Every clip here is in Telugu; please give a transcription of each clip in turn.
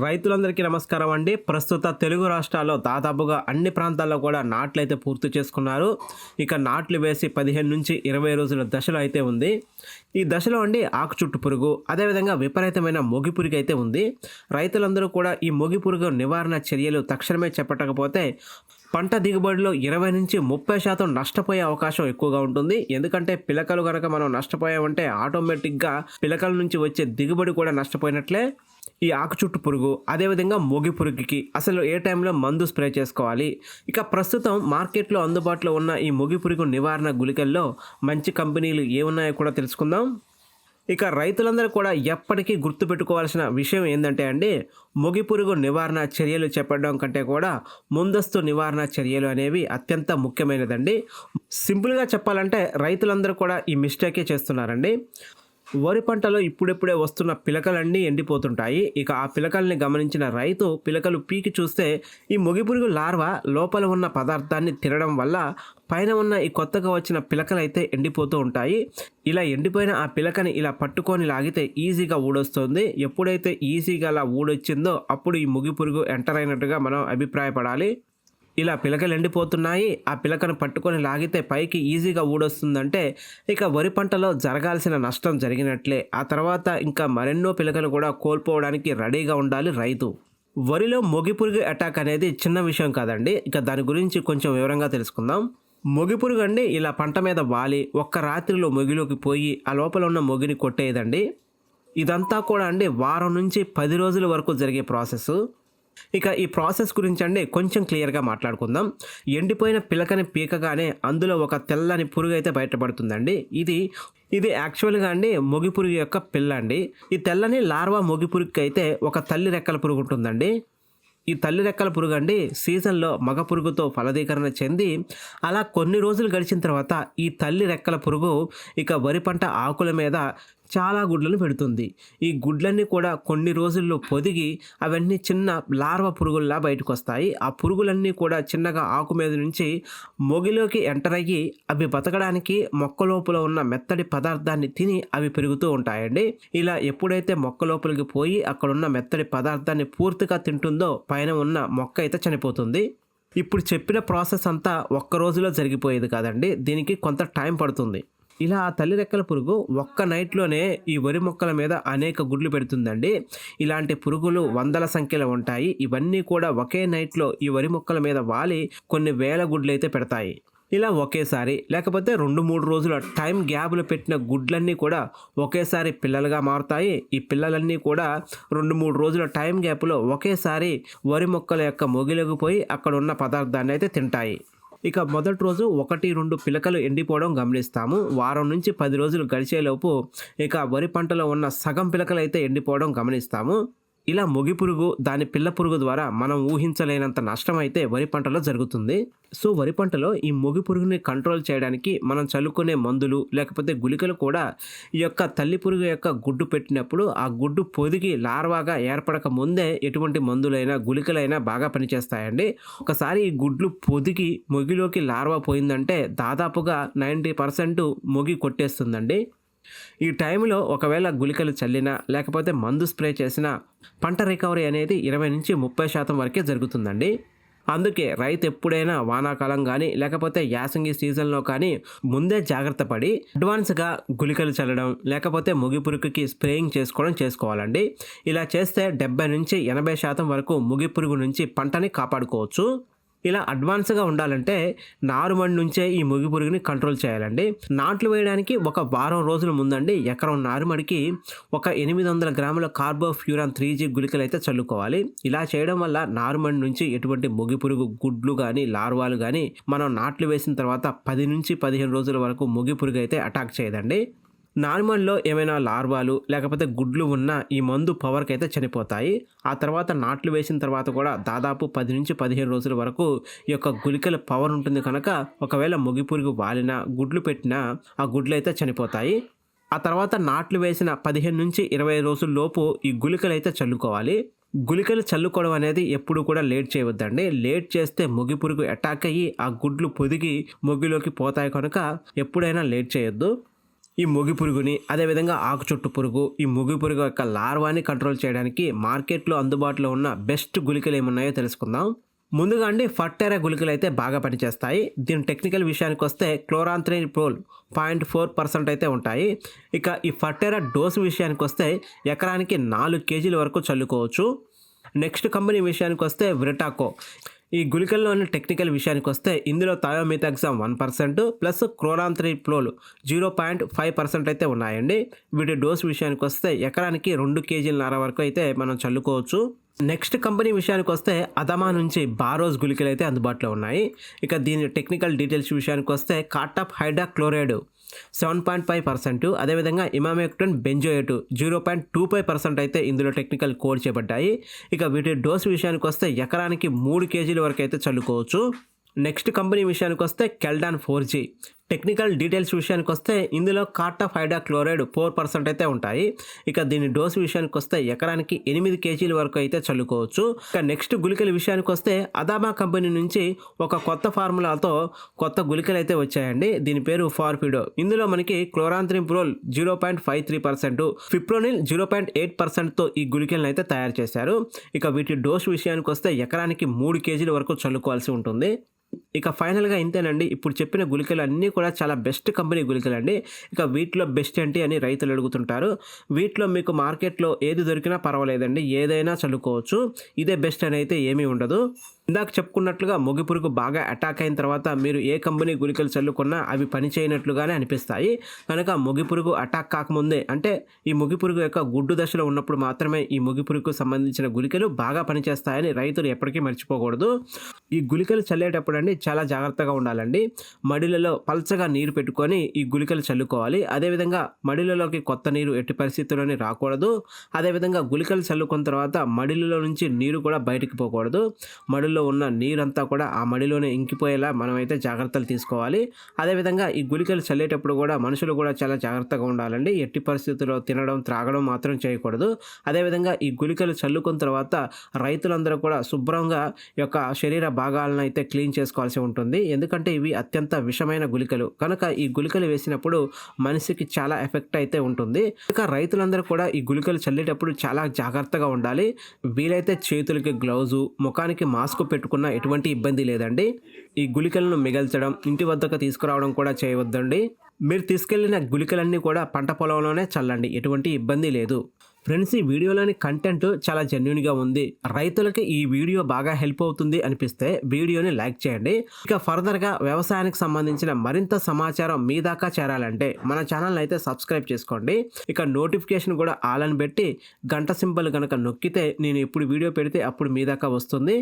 రైతులందరికీ నమస్కారం అండి. ప్రస్తుత తెలుగు రాష్ట్రాల్లో దాదాపుగా అన్ని ప్రాంతాల్లో కూడా నాట్లు అయితే పూర్తి చేసుకున్నారు. ఇక నాట్లు వేసి పదిహేను నుంచి ఇరవై రోజుల దశలో అయితే ఉంది. ఈ దశలో అండి ఆకు చుట్టు పురుగు అదేవిధంగా విపరీతమైన మొగి పురుగు అయితే ఉంది. రైతులందరూ కూడా ఈ మొగి పురుగు నివారణ చర్యలు తక్షణమే చేపట్టకపోతే పంట దిగుబడిలో ఇరవై నుంచి ముప్పై శాతం నష్టపోయే అవకాశం ఎక్కువగా ఉంటుంది. ఎందుకంటే పిలకలు కనుక మనం నష్టపోయామంటే ఆటోమేటిక్గా పిలకల నుంచి వచ్చే దిగుబడి కూడా నష్టపోయినట్లే. ఈ ఆకు చుట్టు పురుగు అదేవిధంగా మొగి పురుగుకి అసలు ఏ టైంలో మందు స్ప్రే చేసుకోవాలి? ఇక ప్రస్తుతం మార్కెట్లో అందుబాటులో ఉన్న ఈ మొగి పురుగు నివారణ గుళికల్లో మంచి కంపెనీలు ఏమున్నాయో కూడా తెలుసుకుందాం. ఇక రైతులందరూ కూడా ఎప్పటికీ గుర్తుపెట్టుకోవాల్సిన విషయం ఏంటంటే అండి మొగి పురుగు నివారణ చర్యలు చెప్పడం కంటే కూడా ముందస్తు నివారణ చర్యలు అనేవి అత్యంత ముఖ్యమైనదండి. సింపుల్గా చెప్పాలంటే రైతులందరూ కూడా ఈ మిస్టేకే చేస్తున్నారండి. వరి పంటలో ఇప్పుడిప్పుడే వస్తున్న పిలకలన్నీ ఎండిపోతుంటాయి. ఇక ఆ పిలకల్ని గమనించిన రైతు పిలకలు పీకి చూస్తే ఈ మొగిపురుగు లార్వా లోపల ఉన్న పదార్థాన్ని తినడం వల్ల పైన ఉన్న ఈ కొత్తగా వచ్చిన పిలకలైతే ఎండిపోతూ ఉంటాయి. ఇలా ఎండిపోయిన ఆ పిలకని ఇలా పట్టుకొని లాగితే ఈజీగా ఊడొస్తుంది. ఎప్పుడైతే ఈజీగా అలా ఊడొచ్చిందో అప్పుడు ఈ ముగిపురుగు ఎంటర్ అయినట్టుగా మనం అభిప్రాయపడాలి. ఇలా పిలకలు ఎండిపోతున్నాయి. ఆ పిలకను పట్టుకొని లాగితే పైకి ఈజీగా ఊడొస్తుందంటే ఇక వరి పంటలో జరగాల్సిన నష్టం జరిగినట్లే. ఆ తర్వాత ఇంకా మరెన్నో పిలకలు కూడా కోల్పోవడానికి రెడీగా ఉండాలి రైతు. వరిలో మొగిపురుగు అటాక్ అనేది చిన్న విషయం కాదండి. ఇక దాని గురించి కొంచెం వివరంగా తెలుసుకుందాం. మొగిపురుగు అండి ఇలా పంట మీద వాలి ఒక్క రాత్రిలో మొగిలోకి పోయి ఆ లోపల ఉన్న మొగిని కొట్టేయదండి. ఇదంతా కూడా అండి వారం నుంచి పది రోజుల వరకు జరిగే ప్రాసెస్ ఇక ఈ ప్రాసెస్ గురించి అండి కొంచెం క్లియర్గా మాట్లాడుకుందాం. ఎండిపోయిన పిలకని పీకగానే అందులో ఒక తెల్లని పురుగు అయితే బయటపడుతుందండి. ఇది ఇది యాక్చువల్గా అండి మొగి పురుగు యొక్క పిల్ల అండి ఈ తెల్లని లార్వా మొగి పురుగుకి అయితే ఒక తల్లి రెక్కల పురుగు ఉంటుందండి ఈ తల్లి రెక్కల పురుగు అండి సీజన్లో మగ పురుగుతో ఫలదీకరణ చెంది అలా కొన్ని రోజులు గడిచిన తర్వాత ఈ తల్లి రెక్కల పురుగు ఇక వరి పంట ఆకుల మీద చాలా గుడ్లను పెడుతుంది. ఈ గుడ్లన్నీ కూడా కొన్ని రోజుల్లో పొదిగి అవన్నీ చిన్న లార్వ పురుగుల్లా బయటకు వస్తాయి ఆ పురుగులన్నీ కూడా చిన్నగా ఆకు మీద నుంచి మొగిలోకి ఎంటర్ అయ్యి అవి బతకడానికి మొక్క లోపల ఉన్న మెత్తడి పదార్థాన్ని తిని అవి పెరుగుతూ ఉంటాయండి. ఇలా ఎప్పుడైతే మొక్క లోపలికి పోయి అక్కడ ఉన్న మెత్తడి పదార్థాన్ని పూర్తిగా తింటుందో పైన ఉన్న మొక్క అయితే చనిపోతుంది. ఇప్పుడు చెప్పిన ప్రాసెస్ అంతా ఒక్క రోజులో జరిగిపోయేది కాదండి. దీనికి కొంత టైం పడుతుంది. ఇలా ఆ తల్లి రెక్కల పురుగు ఒక్క నైట్లోనే ఈ వరి మొక్కల మీద అనేక గుడ్లు పెడుతుందండి. ఇలాంటి పురుగులు వందల సంఖ్యలో ఉంటాయి. ఇవన్నీ కూడా ఒకే నైట్లో ఈ వరి మొక్కల మీద వాలి కొన్ని వేల గుడ్లు అయితే పెడతాయి. ఇలా ఒకేసారి లేకపోతే రెండు మూడు రోజుల టైం గ్యాప్లు పెట్టిన గుడ్లన్నీ కూడా ఒకేసారి పిల్లలుగా మారుతాయి. ఈ పిల్లలన్నీ కూడా రెండు మూడు రోజుల టైం గ్యాప్లో ఒకేసారి వరి మొక్కల యొక్క మొగిలకు అక్కడ ఉన్న పదార్థాన్ని అయితే తింటాయి. ఇక మొదటి రోజు ఒకటి రెండు పిలకలు ఎండిపోవడం గమనిస్తాము. వారం నుంచి పది రోజులు గడిచేలోపు ఇక వరి పంటలో ఉన్న సగం పిలకలు అయితే ఎండిపోవడం గమనిస్తాము. ఇలా మొగి పురుగు దాని పిల్ల పురుగు ద్వారా మనం ఊహించలేనంత నష్టం అయితే వరి పంటలో జరుగుతుంది. సో వరి పంటలో ఈ మొగి పురుగుని కంట్రోల్ చేయడానికి మనం చల్లుకునే మందులు లేకపోతే గుళికలు కూడా ఈ యొక్క తల్లి పురుగు యొక్క గుడ్డు పెట్టినప్పుడు ఆ గుడ్డు పొదిగి లార్వాగా ఏర్పడక ముందే ఎటువంటి మందులైనా గుళికలైనా బాగా పనిచేస్తాయండి. ఒకసారి ఈ గుడ్లు పొదిగి మొగిలోకి లార్వా పోయిందంటే దాదాపుగా నైంటీ పర్సెంట్ మొగి కొట్టేస్తుందండి. ఈ టైంలో ఒకవేళ గుళికలు చల్లినా లేకపోతే మందు స్ప్రే చేసినా పంట రికవరీ అనేది ఇరవై నుంచి ముప్పై శాతం వరకే జరుగుతుందండి. అందుకే రైతు ఎప్పుడైనా వానాకాలం కానీ లేకపోతే యాసంగి సీజన్లో కానీ ముందే జాగ్రత్త పడి అడ్వాన్స్గా గుళికలు చల్లడం లేకపోతే ముగి పురుగుకి స్ప్రేయింగ్ చేసుకోవడం చేసుకోవాలండి. ఇలా చేస్తే డెబ్బై నుంచి ఎనభై శాతం వరకు ముగి పురుగు నుంచి పంటని కాపాడుకోవచ్చు. ఇలా అడ్వాన్స్గా ఉండాలంటే నారుమడి నుంచే ఈ ముగి పురుగుని కంట్రోల్ చేయాలండి. నాట్లు వేయడానికి ఒక వారం రోజుల ముందండి ఎకరం నారుమడికి ఒక ఎనిమిది వందల గ్రాముల కార్బోఫ్యూరాన్ త్రీ జీ గుళికలు అయితే చల్లుకోవాలి. ఇలా చేయడం వల్ల నారుమడి నుంచి ఎటువంటి ముగి పురుగు గుడ్లు కానీ లార్వాలు కానీ మనం నాట్లు వేసిన తర్వాత పది నుంచి పదిహేను రోజుల వరకు ముగి పురుగు అయితే అటాక్ చేయదండి. నార్మల్లో ఏమైనా లార్వాలు లేకపోతే గుడ్లు ఉన్న ఈ మందు పవర్కి అయితే చనిపోతాయి. ఆ తర్వాత నాట్లు వేసిన తర్వాత కూడా దాదాపు పది నుంచి పదిహేను రోజుల వరకు ఈ యొక్క గుళికల పవర్ ఉంటుంది కనుక ఒకవేళ ముగిపురుగు వాలినా గుడ్లు పెట్టినా ఆ గుడ్లు అయితే చనిపోతాయి. ఆ తర్వాత నాట్లు వేసిన పదిహేను నుంచి ఇరవై రోజుల లోపు ఈ గుళికలు అయితే చల్లుకోవాలి. గుళికలు చల్లుకోవడం అనేది ఎప్పుడు కూడా లేట్ చేయవద్దండి. లేట్ చేస్తే మొగి పురుగు అటాక్ అయ్యి ఆ గుడ్లు పొదిగి మొగ్గిలోకి పోతాయి కనుక ఎప్పుడైనా లేట్ చేయొద్దు. ఈ మొగి పురుగుని అదేవిధంగా ఆకు చుట్టు పురుగు ఈ మొగి పురుగు యొక్క లార్వాని కంట్రోల్ చేయడానికి మార్కెట్లో అందుబాటులో ఉన్న బెస్ట్ గుళికలు ఏమున్నాయో తెలుసుకుందాం. ముందుగా అండి ఫట్టెరా గుళికలు అయితే బాగా పనిచేస్తాయి. దీని టెక్నికల్ విషయానికి వస్తే chlorantraniliprole point four percent అయితే ఉంటాయి. ఇక ఈ ఫట్టెరా డోసు విషయానికి వస్తే ఎకరానికి నాలుగు కేజీల వరకు చల్లుకోవచ్చు. నెక్స్ట్ కంపెనీ విషయానికి వస్తే విరటాకో. ఈ గుళికల్లోని టెక్నికల్ విషయానికి వస్తే ఇందులో thiamethoxam one percent plus chlorantraniliprole zero point five percent అయితే ఉన్నాయండి. వీటి డోస్ విషయానికి వస్తే ఎకరానికి రెండు కేజీలన్నర వరకు అయితే మనం చల్లుకోవచ్చు. నెక్స్ట్ కంపెనీ విషయానికి వస్తే అదమా నుంచి బారోస్ గుళికలు అయితే అందుబాటులో ఉన్నాయి. ఇక దీని టెక్నికల్ డీటెయిల్స్ విషయానికి వస్తే cartap hydrochloride seven point five percent అదేవిధంగా emamectin benzoate zero point two five percent అయితే ఇందులో టెక్నికల్ కోడ్ చేయబడ్డాయి ఇక వీటి డోస్ విషయానికి వస్తే ఎకరానికి మూడు కేజీల వరకు అయితే చల్లుకోవచ్చు. నెక్స్ట్ కంపెనీ విషయానికి వస్తే Caldan four G technical details విషయానికి వస్తే ఇందులో cartap hydrochloride four percent అయితే ఉంటాయి. ఇక దీని డోస్ విషయానికి వస్తే ఎకరానికి ఎనిమిది కేజీల వరకు అయితే చల్లుకోవచ్చు. ఇక నెక్స్ట్ గుళికల విషయానికి వస్తే అదామా కంపెనీ నుంచి ఒక కొత్త ఫార్ములాతో కొత్త గుళికలు అయితే వచ్చాయండి. దీని పేరు ఫార్ఫిడో. ఇందులో మనకి chlorantraniliprole zero point five three percent fipronil zero point eight పర్సెంట్తో ఈ గుళికలను అయితే తయారు చేశారు. ఇక వీటి డోస్ విషయానికి వస్తే ఎకరానికి మూడు కేజీల వరకు చల్లుకోవాల్సి ఉంటుంది. ఇక ఫైనల్గా ఇంతేనండి. ఇప్పుడు చెప్పిన గుళికలు అన్నీ కూడా చాలా బెస్ట్ కంపెనీ గుళికలు అండి ఇక వీటిలో బెస్ట్ ఏంటి అని రైతులు అడుగుతుంటారు. వీటిలో మీకు మార్కెట్లో ఏది దొరికినా పర్వాలేదండి. ఏదైనా చల్లుకోవచ్చు. ఇదే బెస్ట్ అని అయితే ఏమీ ఉండదు. ఇందాక చెప్పుకున్నట్లుగా మొగి పురుగు బాగా అటాక్ అయిన తర్వాత మీరు ఏ కంపెనీ గుళికలు చల్లుకున్నా అవి పనిచేయనట్లుగానే అనిపిస్తాయి. కనుక మొగిపురుగు అటాక్ కాకముందే అంటే ఈ మొగి పురుగు యొక్క గుడ్డు దశలో ఉన్నప్పుడు మాత్రమే ఈ మొగి పురుగుకు సంబంధించిన గుళికలు బాగా పనిచేస్తాయని రైతులు ఎప్పటికీ మర్చిపోకూడదు. ఈ గుళికలు చల్లేటప్పుడు అండి చాలా జాగ్రత్తగా ఉండాలండి. మడిలలో పల్చగా నీరు పెట్టుకొని ఈ గుళికలు చల్లుకోవాలి. అదేవిధంగా మడిలలోకి కొత్త నీరు ఎట్టి పరిస్థితుల్లోనే రాకూడదు. అదేవిధంగా గుళికలు చల్లుకున్న తర్వాత మడిలలో నుంచి నీరు కూడా బయటికి పోకూడదు. మడిలో ఉన్న నీరంతా కూడా ఆ మడిలోనే ఇంకిపోయేలా మనమైతే జాగ్రత్తలు తీసుకోవాలి. అదేవిధంగా ఈ గుళికలు చల్లేటప్పుడు కూడా మనుషులు కూడా చాలా జాగ్రత్తగా ఉండాలండి. ఎట్టి పరిస్థితుల్లో తినడం త్రాగడం మాత్రం చేయకూడదు. అదేవిధంగా ఈ గుళికలు చల్లుకున్న తర్వాత రైతులందరూ కూడా శుభ్రంగా యొక్క శరీర భాగాలను అయితే క్లీన్ చేసుకోవాల్సి ఉంటుంది. ఎందుకంటే ఇవి అత్యంత విషమైన గుళికలు. కనుక ఈ గుళికలు వేసినప్పుడు మనిషికి చాలా ఎఫెక్ట్ అయితే ఉంటుంది. ఇక రైతులందరూ కూడా ఈ గుళికలు చల్లేటప్పుడు చాలా జాగ్రత్తగా ఉండాలి. వీలైతే చేతులకి గ్లౌజు ముఖానికి మాస్క్ పెట్టుకున్న ఎటువంటి ఇబ్బంది లేదండి. ఈ గుళికలను మిగల్చడం ఇంటి వద్దకు తీసుకురావడం కూడా చేయవద్దండి. మీరు తీసుకెళ్ళిన గుళికలన్నీ కూడా పంట పొలంలోనే చల్లండి. ఎటువంటి ఇబ్బంది లేదు. ఫ్రెండ్స్ ఈ వీడియోలోని కంటెంట్ చాలా జెన్యున్గా ఉంది. రైతులకి ఈ వీడియో బాగా హెల్ప్ అవుతుంది అనిపిస్తే వీడియోని లైక్ చేయండి. ఇక ఫర్దర్గా వ్యవసాయానికి సంబంధించిన మరింత సమాచారం మీ దాకా చేరాలంటే మన ఛానల్ అయితే సబ్స్క్రైబ్ చేసుకోండి. ఇక నోటిఫికేషన్ కూడా ఆల్ అని పెట్టి గంట సింబల్ కనుక నొక్కితే నేను ఎప్పుడు వీడియో పెడితే అప్పుడు మీ దాకా వస్తుంది.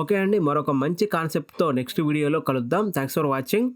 ఓకే అండి మరొక మంచి కాన్సెప్ట్తో నెక్స్ట్ వీడియోలో కలుద్దాం. Thanks for watching